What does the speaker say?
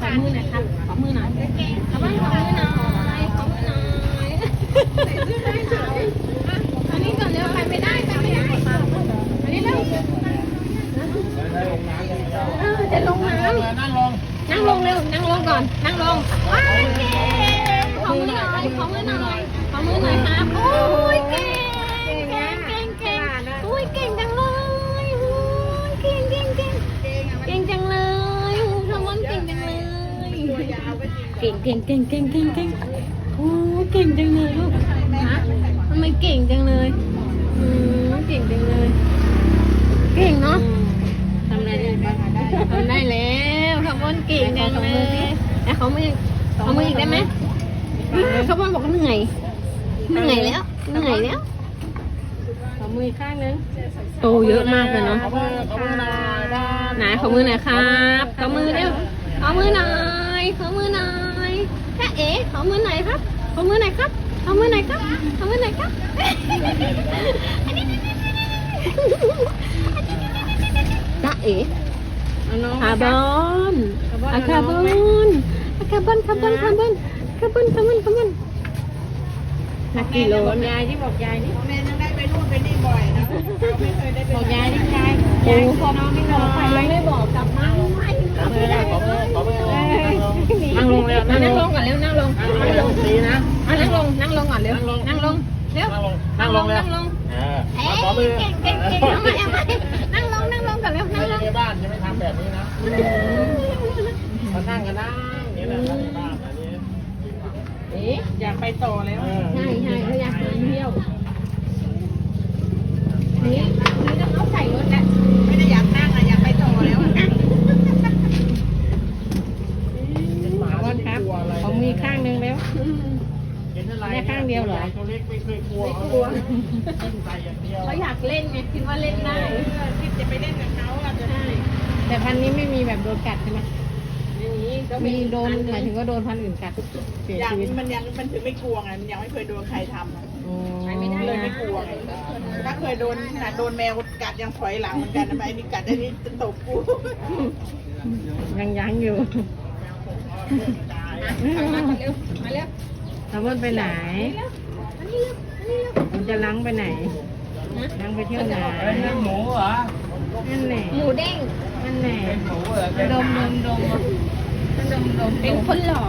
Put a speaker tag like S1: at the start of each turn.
S1: ขอมือหน่อยครับขอมือหน่อยขอมือหน่อยขอมือหน่อยขอมือหน่อยอันนี้ก่อนเร็วไปไม่ได้ไปไม่ได้อันนี้เร็วเออจะลงน้ำ
S2: นั่งลง
S1: นั่งลงเร็วนั่งลงก่อนนั่งลงว้ายเก่งขอมือหน่อยขอมือหน่อย อมือหน่อยครับโอ้ยเก่งเก่งเก่งเก่งโอ้ยเก่งจังเลยโอ้ยเก่งเก่งเก่งเก่งจังเลยโอ้ทำมันเก่งจังเลยเก่งเก่งเก่งเก่งเก่งเก่งโอ้เก่งจังเลยลูกฮะทำไมเก่งจังเลยอืมเก่งจังเลย เก่งเนาะ
S2: ทำอะไรได้บ้าง
S1: ทำได้แล้วขบวนเก่งจังเลยแต่เขาไมือเขามืออีกได้ไหมเขบวนบอกว่าเหนื่อย เหนื่อยแล้วเหนื่อยแล้ว
S2: ขอมือข้างนึง
S1: โตเยอะมากเลยเนาะ
S2: ขอมือขอมือหน่อยด้าน
S1: ไหนขอมือหน่อยครับขอมือเร็วขอมือหน่อยขอมือหน่อยถ้าเอ๋ขอมือหน่อยครับขอมือหน่อยครับขอมือหน่อยครับขอมือหน่อยครับจ้าเอ๋
S2: เอาน้อง
S1: คาร์บอนอะคาร์บอนอะคาร์บอนคาร์บอนคาร์บอนคาร์บอนคาร์บอนคาร์บอน หนักกิโล
S2: บอกยายที่บอกยายนี่
S3: แม่ยังได้ไปนู่นไปนี่บ่อยนะไม่เคยได้ไป
S2: บอกยายที่ยาย
S1: โอ้
S2: ยายขอน้องนี่หน่อย
S1: ไปแล้วไม่บอกกลับมาไม่
S2: ขอมือขอมือขอมือนั่งลงเลย
S1: นั่
S2: นั่
S1: ง
S2: ง
S1: ล
S2: ล
S1: ง
S2: ง
S1: ก่อนเร็วนั่งลง
S2: นั่ง
S1: นั่ง
S2: ล
S1: ล
S2: ง
S1: ง
S2: สีนะ
S1: อะนั่งลงนั่งลงก่อนเร็ว
S2: นั่งลง
S1: นั่งลงเร็ว
S2: นั่งลงนั่งลงเลย
S1: นั่งลง
S2: เออ
S1: เอ๊ะ
S2: ขอมือ
S1: เก่งเก่งเก่งทำไมทำไมนั่งลงนั่งลงก่อนเร็วนั่งลง
S2: ในบ้านจะไม่ทำแบบนี้นะมานั่งกันนั่งนี่แหละในบ้านอันนี้
S3: เอ๊ะอยาก ไปต่อแล้ว
S1: ใช่ใช่เขาอยากไปเที่ยวนี่นี่ต้องเอาใส่รถแล้ว
S3: ไม่ได้อยากนั่งอะอยากไปต่อแล้วอะ
S2: หมาวันครับ
S3: ขอมือข้างนึงแล้ว
S2: เห็นอะไร
S3: แค่ข้างเดียวเหรอ
S2: ตัวเล็กไม่เคยกลัวเขาเลยกินใส่อย่างเดียว
S1: เขาอยากเล่นไงคิดว่าเล่นได้
S3: คิดจะไปเล่นกับเขาอะจะ
S1: ใช่
S3: แต่พันนี้ไม่มีแบบโดนกัดใช่ไหม
S1: อย่างนี้ก็
S3: มีโดน
S1: อั
S3: หมายถึงว่าโดนพันอื่นกัดเสีย
S4: อย่าง
S3: ชีวิต
S4: นี้มันยังมันถึงไม่กลัวไงมันยังไม่เคยโดนใครทำอะ
S3: อ๋อ
S1: ไปไม่ได้
S4: เลยไม่
S1: นะ
S4: กลัวไงถ้าเคยโดนขนาดโดนแมวกัดยังถอยหลังเหมือนกันนะไอ้นี่กัดไอ้นี่จะตบกู
S3: ยังยั้งอยู่
S1: มาเร็ว มาเร็ว
S3: ทำมันไปไหน
S1: อันนี้เร็วอันนี้เร็ว
S3: มันจะล้างไปไหน
S1: นะ
S3: ล้างไปเที่ยวไหน
S2: เป็นหมูเหรอ
S3: นั่นแหละ
S1: หมูเด้ง
S3: นั่นแหละ
S2: เป็นหมูเหรอ
S3: ดมดมดมดมดม
S1: เป็นคนหล่อ